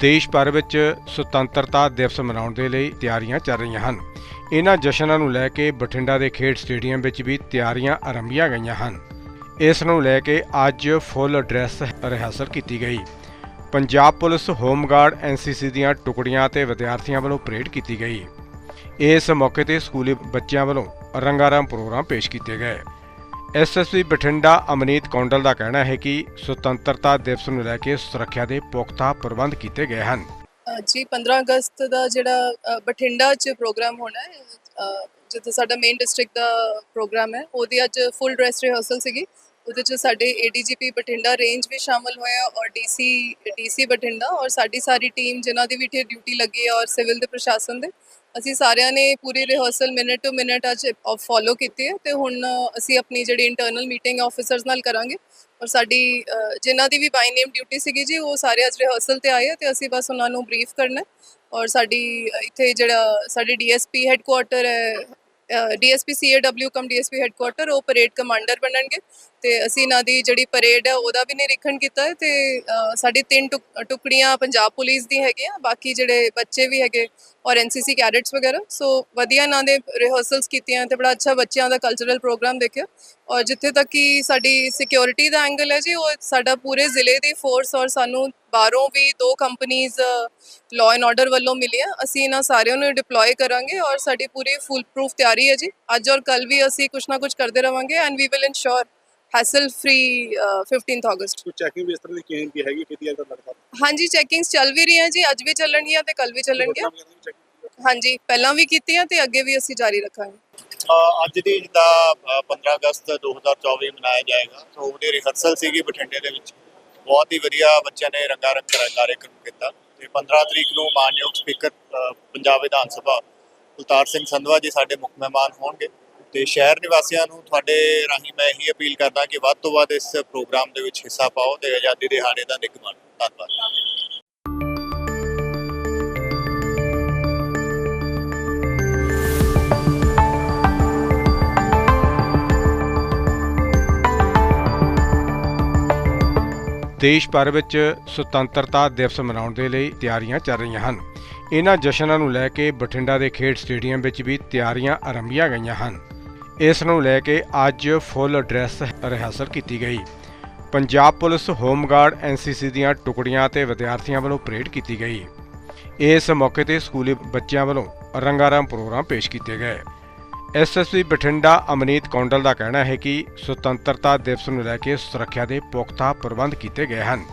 ਦੇਸ਼ ਭਰ ਵਿੱਚ ਸੁਤੰਤਰਤਾ ਦਿਵਸ ਮਨਾਉਣ ਦੇ ਲਈ ਤਿਆਰੀਆਂ ਚੱਲ ਰਹੀਆਂ ਹਨ। ਇਹਨਾਂ ਜਸ਼ਨਾਂ ਨੂੰ ਲੈ ਕੇ ਬਠਿੰਡਾ ਦੇ ਖੇਡ ਸਟੇਡੀਅਮ ਵਿੱਚ ਵੀ ਤਿਆਰੀਆਂ ਆਰੰਭੀਆਂ ਗਈਆਂ ਹਨ। ਇਸ ਨੂੰ ਲੈ ਕੇ ਅੱਜ ਫੁੱਲ ਡਰੈਸ ਰਿਹਰਸਲ ਕੀਤੀ ਗਈ। ਪੰਜਾਬ ਪੁਲਿਸ, ਹੋਮਗਾਰਡ ਐਨਸੀਸੀ ਦੀਆਂ ਟੁਕੜੀਆਂ ਅਤੇ ਵਿਦਿਆਰਥੀਆਂ ਵੱਲੋਂ ਪਰੇਡ ਕੀਤੀ ਗਈ। ਇਸ ਮੌਕੇ ਤੇ ਸਕੂਲੀ ਬੱਚਿਆਂ ਵੱਲੋਂ ਰੰਗਾਰੰਗ ਪ੍ਰੋਗਰਾਮ ਪੇਸ਼ ਕੀਤੇ ਗਏ। ਐਸਐਸਪੀ ਬਠਿੰਡਾ ਅਮਨੀਤ ਕੌਂਡਲ ਦਾ ਕਹਿਣਾ ਹੈ ਕਿ ਸੁਤੰਤਰਤਾ ਦਿਵਸ ਨੂੰ ਲੈ ਕੇ ਸੁਰੱਖਿਆ ਦੇ ਪੁਖਤਾ ਪ੍ਰਬੰਧ ਕੀਤੇ ਗਏ ਹਨ। ਜੀ 15 ਅਗਸਤ ਦਾ ਜਿਹੜਾ ਬਠਿੰਡਾ 'ਚ ਪ੍ਰੋਗਰਾਮ ਹੋਣਾ ਹੈ ਜਿੱਥੇ ਸਾਡਾ ਮੇਨ ਡਿਸਟ੍ਰਿਕਟ ਦਾ ਪ੍ਰੋਗਰਾਮ ਹੈ, ਉਹਦੀ ਅੱਜ ਫੁੱਲ ਡਰੈਸ ਰਿਹਰਸਲ ਸੀਗੀ। ਉਹਦੇ 'ਚ ਸਾਡੇ ਏਡੀਜੀਪੀ ਬਠਿੰਡਾ ਰੇਂਜ ਵੀ ਸ਼ਾਮਲ ਹੋਇਆ ਔਰ ਡੀਸੀ ਡੀਸੀ ਬਠਿੰਡਾ ਔਰ ਸਾਡੀ ਸਾਰੀ ਟੀਮ ਜਿਨ੍ਹਾਂ ਦੀ ਵੀ ਇੱਥੇ ਡਿਊਟੀ ਲੱਗੀ ਹੈ ਔਰ ਸਿਵਲ ਦੇ ਪ੍ਰਸ਼ਾਸਨ ਦੇ ਅਸੀਂ ਸਾਰਿਆਂ ਨੇ ਪੂਰੀ ਰਿਹਰਸਲ ਮਿੰਟ ਟੂ ਮਿੰਟ ਅੱਜ ਫੋਲੋ ਕੀਤੀ ਹੈ ਤੇ ਹੁਣ ਅਸੀਂ ਆਪਣੀ ਜਿਹੜੀ ਇੰਟਰਨਲ ਮੀਟਿੰਗ ਆਫੀਸਰਸ ਨਾਲ ਕਰਾਂਗੇ। ਔਰ ਸਾਡੀ ਅ, ਜਿਨ੍ਹਾਂ ਦੀ ਵੀ ਬਾਈ ਨੇਮ ਡਿਊਟੀ ਸੀਗੀ ਜੀ ਉਹ ਸਾਰੇ ਅੱਜ ਰਿਹਰਸਲ ਤੇ ਆਏ ਆ ਤੇ ਅਸੀਂ ਬਸ ਉਹਨਾਂ ਨੂੰ ਬਰੀਫ ਕਰਨਾ ਔਰ ਸਾਡੀ ਇੱਥੇ ਜਿਹੜਾ ਸਾਡੀ ਡੀਐਸਪੀ ਹੈੱਡਕੁਆਟਰ ਹੈ DSP CAW cum DSP headquarter ਉਹ ਪਰੇਡ ਕਮਾਂਡਰ ਬਣਨਗੇ। ਤੇ ਅਸੀਂ ਇਹਨਾਂ ਦੀ ਜਿਹੜੀ ਪਰੇਡ ਹੈ ਉਹਦਾ ਵੀ ਨਿਰੀਖਣ ਕੀਤਾ ਹੈ ਤੇ ਸਾਡੀ ਤਿੰਨ ਟੁਕ- ਟੁਕੜੀਆਂ ਪੰਜਾਬ ਪੁਲਿਸ ਦੀ ਹੈਗੀਆਂ, ਬਾਕੀ ਜਿਹੜੇ ਬੱਚੇ ਵੀ ਹੈਗੇ ਔਰ ਐਨਸੀਸੀ ਕੈਡਟਸ ਵਗੈਰਾ, ਸੋ ਵਧੀਆ ਇਹਨਾਂ ਦੇ ਰਿਹਰਸਲਸ ਕੀਤੀਆਂ ਤੇ ਬੜਾ ਅੱਛਾ ਬੱਚਿਆਂ ਦਾ ਕਲਚਰਲ ਪ੍ਰੋਗਰਾਮ ਦੇਖਿਆ। ਔਰ ਜਿੱਥੇ ਤੱਕ ਕਿ ਸਾਡੀ ਸਿਕਿਉਰਿਟੀ ਦਾ ਐਂਗਲ ਹੈ ਜੀ, ਉਹ ਸਾਡਾ ਪੂਰੇ ਜ਼ਿਲ੍ਹੇ ਦੀ ਫੋਰਸ ਔਰ ਸਾਨੂੰ ਬਾਹਰੋਂ ਵੀ ਦੋ ਕੰਪਨੀਆਂ ਲਾਅ ਐਂਡ ਆਰਡਰ ਵੱਲੋਂ ਮਿਲੀਆਂ, ਅਸੀਂ ਇਹਨਾਂ ਸਾਰਿਆਂ ਨੂੰ ਡਿਪਲੋਏ ਕਰਾਂਗੇ ਔਰ ਸਾਡੀ ਪੂਰੀ ਫੁੱਲ ਪ੍ਰੂਫ ਤਿਆਰੀ ਹੈ ਜੀ। ਅੱਜ ਔਰ ਕੱਲ ਵੀ ਅਸੀਂ ਕੁਛ ਨਾ ਕੁਛ ਕਰਦੇ ਰਵਾਂਗੇ and we will ensure hassle free 15th August ਕੋਈ ਚੈਕਿੰਗ ਵੀ ਇਸ ਤਰ੍ਹਾਂ ਦੀ ਕਿਵੇਂ ਕੀ ਹੈਗੀ ਕਿਤੇ ਅਗਰ ਲੱਗਦਾ। ਹਾਂਜੀ ਚੈਕਿੰਗਸ ਚੱਲ ਵੀ ਰਹੀਆਂ ਜੀ ਅੱਜ ਵੀ ਚੱਲਣਗੀਆਂ ਤੇ ਕੱਲ ਵੀ ਚੱਲਣਗੀਆਂ। ਹਾਂਜੀ ਪਹਿਲਾਂ ਵੀ ਕੀਤੀਆਂ ਤੇ ਅੱਗੇ ਵੀ ਅਸੀਂ ਜਾਰੀ ਰੱਖਾਂਗੇ। ਅੱਜ ਦੀ ਜਿੱਦਾਂ ਅ, 15 ਅਗਸਤ 2024 ਮਨਾਇਆ ਜਾਏਗਾ ਸੋ ਉਹਦੀ ਰਿਹਰਸਲ ਸੀਗੀ ਬਠਿੰਡੇ ਦੇ ਵਿੱਚ। ਬਹੁਤ ਹੀ ਵਧੀਆ ਬੱਚਿਆਂ ਨੇ ਰੰਗਾ ਰੰਗ ਕਾਰਜਕ੍ਰਮ ਕੀਤਾ। ਤੇ 15 ਤਰੀਕ ਨੂੰ ਮਾਨਯੋਗ ਸਪੀਕਰ ਪੰਜਾਬ ਵਿਧਾਨ ਸਭਾ ਉਤਾਰ ਸਿੰਘ ਸੰਧਵਾ ਜੀ ਸਾਡੇ ਮੁੱਖ ਮਹਿਮਾਨ ਹੋਣਗੇ। ਤੇ ਸ਼ਹਿਰ ਨਿਵਾਸੀਆਂ ਨੂੰ ਤੁਹਾਡੇ ਰਾਹੀਂ ਮੈਂ ਇਹੀ ਅਪੀਲ ਕਰਦਾ ਕਿ ਵੱਧ ਤੋਂ ਵੱਧ ਇਸ ਪ੍ਰੋਗਰਾਮ ਦੇ ਵਿੱਚ ਹਿੱਸਾ ਪਾਓ ਤੇ ਆਜ਼ਾਦੀ ਦਿਹਾੜੇ ਦਾ ਨਿੱਘ ਮਾਣੋ। ਧੰਨਵਾਦ। ਦੇਸ਼ ਭਰ ਵਿੱਚ ਸੁਤੰਤਰਤਾ ਦਿਵਸ ਮਨਾਉਣ ਦੇ ਲਈ ਤਿਆਰੀਆਂ ਚੱਲ ਰਹੀਆਂ ਹਨ। ਇਹਨਾਂ ਜਸ਼ਨਾਂ ਨੂੰ ਲੈ ਕੇ ਬਠਿੰਡਾ ਦੇ ਖੇਡ ਸਟੇਡੀਅਮ ਵਿੱਚ ਵੀ ਤਿਆਰੀਆਂ ਆਰੰਭੀਆਂ ਗਈਆਂ ਹਨ। ਇਸ ਨੂੰ ਲੈ ਕੇ ਅੱਜ ਫੁੱਲ ਡਰੈਸ ਰਿਹਰਸਲ ਕੀਤੀ ਗਈ। ਪੰਜਾਬ ਪੁਲਿਸ, ਹੋਮਗਾਰਡ ਐਨਸੀਸੀ ਦੀਆਂ ਟੁਕੜੀਆਂ ਤੇ ਵਿਦਿਆਰਥੀਆਂ ਵੱਲੋਂ ਪਰੇਡ ਕੀਤੀ ਗਈ। ਇਸ ਮੌਕੇ ਤੇ ਸਕੂਲੀ ਬੱਚਿਆਂ ਵੱਲੋਂ ਰੰਗਾਰੰਗ ਪ੍ਰੋਗਰਾਮ ਪੇਸ਼ ਕੀਤੇ ਗਏ। ਐਸਐਸਪੀ ਬਠਿੰਡਾ ਅਮਨੀਤ ਕੌਂਡਲ ਦਾ ਕਹਿਣਾ ਹੈ ਕਿ ਸੁਤੰਤਰਤਾ ਦਿਵਸ ਨੂੰ ਲੈ ਕੇ ਸੁਰੱਖਿਆ ਦੇ ਪੁਖਤਾ ਪ੍ਰਬੰਧ ਕੀਤੇ ਗਏ ਹਨ।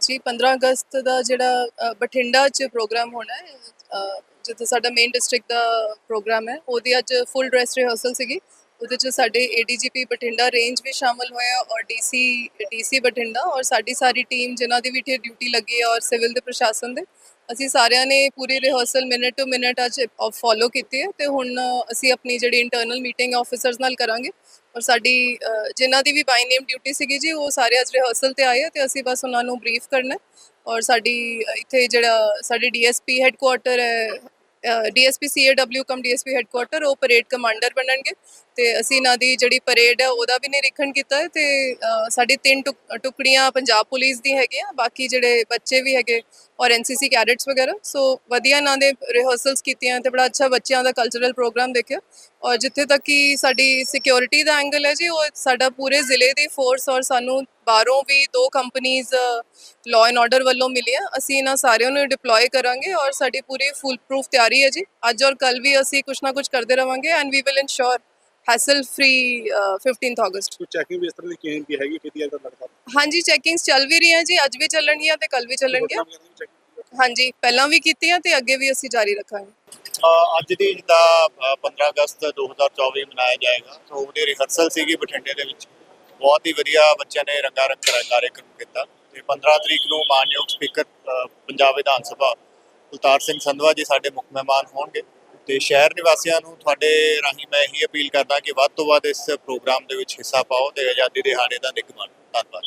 ਜੀ 15 ਅਗਸਤ ਦਾ ਜਿਹੜਾ ਬਠਿੰਡਾ 'ਚ ਪ੍ਰੋਗਰਾਮ ਹੋਣਾ ਹੈ। ਜਿੱਥੇ ਸਾਡਾ ਮੇਨ ਡਿਸਟ੍ਰਿਕਟ ਦਾ ਪ੍ਰੋਗਰਾਮ ਹੈ, ਉਹਦੀ ਅੱਜ ਫੁੱਲ ਡਰੈਸ ਰਿਹਰਸਲ ਸੀਗੀ। ਉਹਦੇ 'ਚ ਸਾਡੇ ਏਡੀਜੀਪੀ ਬਠਿੰਡਾ ਰੇਂਜ ਵੀ ਸ਼ਾਮਲ ਹੋਇਆ ਔਰ ਡੀਸੀ ਡੀਸੀ ਬਠਿੰਡਾ ਔਰ ਸਾਡੀ ਸਾਰੀ ਟੀਮ ਜਿਨ੍ਹਾਂ ਦੀ ਵੀ ਇੱਥੇ ਡਿਊਟੀ ਲੱਗੀ ਹੈ ਔਰ ਸਿਵਲ ਦੇ ਪ੍ਰਸ਼ਾਸਨ ਦੇ ਅਸੀਂ ਸਾਰਿਆਂ ਨੇ ਪੂਰੀ ਰਿਹਰਸਲ ਮਿੰਟ ਟੂ ਮਿੰਟ ਅੱਜ ਫੋਲੋ ਕੀਤੀ ਹੈ ਤੇ ਹੁਣ ਅਸੀਂ ਆਪਣੀ ਜਿਹੜੀ ਇੰਟਰਨਲ ਮੀਟਿੰਗ ਆਫੀਸਰਸ ਨਾਲ ਕਰਾਂਗੇ ਔਰ ਸਾਡੀ ਅ, ਜਿਨ੍ਹਾਂ ਦੀ ਵੀ ਬਾਈ ਨੇਮ ਡਿਊਟੀ ਸੀਗੀ ਜੀ ਉਹ ਸਾਰੇ ਅੱਜ ਰਿਹਰਸਲ ਤੇ ਆਏ ਆ ਤੇ ਅਸੀਂ ਬਸ ਉਹਨਾਂ ਨੂੰ ਬਰੀਫ ਕਰਨਾ ਔਰ ਸਾਡੀ ਇੱਥੇ ਜਿਹੜਾ ਸਾਡੀ ਡੀਐਸਪੀ ਹੈੱਡਕੁਆਰਟਰ ਹੈ DSP CAW cum DSP headquarter ਉਹ ਪਰੇਡ ਕਮਾਂਡਰ ਬਣਨਗੇ। ਤੇ ਅਸੀਂ ਇਹਨਾਂ ਦੀ ਜਿਹੜੀ ਪਰੇਡ ਹੈ ਉਹਦਾ ਵੀ ਨਿਰੀਖਣ ਕੀਤਾ ਹੈ। ਤੇ ਸਾਡੀ ਤਿੰਨ ਟੁਕ- ਟੁਕੜੀਆਂ ਪੰਜਾਬ ਪੁਲਿਸ ਦੀ ਹੈਗੀਆਂ, ਬਾਕੀ ਜਿਹੜੇ ਬੱਚੇ ਵੀ ਹੈਗੇ ਔਰ ਐਨਸੀਸੀ ਕੈਡਟਸ ਵਗੈਰਾ। ਸੋ ਵਧੀਆ ਇਹਨਾਂ ਦੇ ਰਿਹਰਸਲਸ ਕੀਤੀਆਂ ਤੇ ਬੜਾ ਅੱਛਾ ਬੱਚਿਆਂ ਦਾ ਕਲਚਰਲ ਪ੍ਰੋਗਰਾਮ ਦੇਖਿਆ। ਔਰ ਜਿੱਥੇ ਤੱਕ ਕਿ ਸਾਡੀ ਸਿਕਿਉਰਿਟੀ ਦਾ ਐਂਗਲ ਹੈ ਜੀ, ਉਹ ਸਾਡਾ ਪੂਰੇ ਜ਼ਿਲ੍ਹੇ ਦੀ ਫੋਰਸ ਔਰ ਸਾਨੂੰ ਬਾਹਰੋਂ ਵੀ ਦੋ ਕੰਪਨੀਆਂ ਲਾਅ ਐਂਡ ਆਰਡਰ ਵੱਲੋਂ ਮਿਲੀਆਂ। ਅਸੀਂ ਇਹਨਾਂ ਸਾਰਿਆਂ ਨੂੰ ਡਿਪਲੋਏ ਕਰਾਂਗੇ ਔਰ ਸਾਡੀ ਪੂਰੀ ਫੁੱਲ ਪ੍ਰੂਫ ਤਿਆਰੀ ਹੈ ਜੀ। ਅੱਜ ਔਰ ਕੱਲ ਵੀ ਅਸੀਂ ਕੁਛ ਨਾ ਕੁਛ ਕਰਦੇ ਰਵਾਂਗੇ and we will ensure hassle free 15th August ਕੋਈ ਚੈਕਿੰਗ ਵੀ ਇਸ ਤਰ੍ਹਾਂ ਦੀ ਕਿਵੇਂ ਕੀ ਹੈਗੀ ਕਿਤੇ ਅਗਰ ਲੱਗਦਾ ਹਾਂਜੀ ਚੈਕਿੰਗਸ ਚੱਲ ਵੀ ਰਹੀਆਂ ਜੀ। ਅੱਜ ਵੀ ਚੱਲਣਗੀਆਂ ਤੇ ਕੱਲ ਵੀ ਚੱਲਣਗੀਆਂ। ਹਾਂਜੀ ਪਹਿਲਾਂ ਵੀ ਕੀਤੀਆਂ ਤੇ ਅੱਗੇ ਵੀ ਅਸੀਂ ਜਾਰੀ ਰੱਖਾਂਗੇ। ਅੱਜ ਦੀ ਜਿੱਦਾਂ ਅ, 15 ਅਗਸਤ 2024 ਮਨਾਇਆ ਜਾਏਗਾ। ਸੋ ਉਹਦੀ ਰਿਹਰਸਲ ਸੀਗੀ ਬਠਿੰਡੇ ਦੇ ਵਿੱਚ। ਬਹੁਤ ਹੀ ਵਧੀਆ ਬੱਚਿਆਂ ਨੇ ਰੰਗਾ ਰੰਗ ਕਾਰਜਕ੍ਰਮ ਕੀਤਾ। ਤੇ 15 ਤਰੀਕ ਨੂੰ ਮਾਨਯੋਗ ਸਪੀਕਰ ਪੰਜਾਬ ਵਿਧਾਨ ਸਭਾ ਕੁਲਤਾਰ ਸਿੰਘ ਸੰਧਵਾ ਜੀ ਸਾਡੇ ਮੁੱਖ ਮਹਿਮਾਨ ਹੋਣਗੇ। ਤੇ ਸ਼ਹਿਰ ਨਿਵਾਸੀਆਂ ਨੂੰ ਤੁਹਾਡੇ ਰਾਹੀਂ ਮੈਂ ਇਹੀ ਅਪੀਲ ਕਰਦਾ ਕਿ ਵੱਧ ਤੋਂ ਵੱਧ ਇਸ ਪ੍ਰੋਗਰਾਮ ਦੇ ਵਿੱਚ ਹਿੱਸਾ ਪਾਓ ਤੇ ਆਜ਼ਾਦੀ ਦਿਹਾੜੇ ਦਾ ਨਿੱਘ ਮਾਣੋ ਧੰਨਵਾਦ।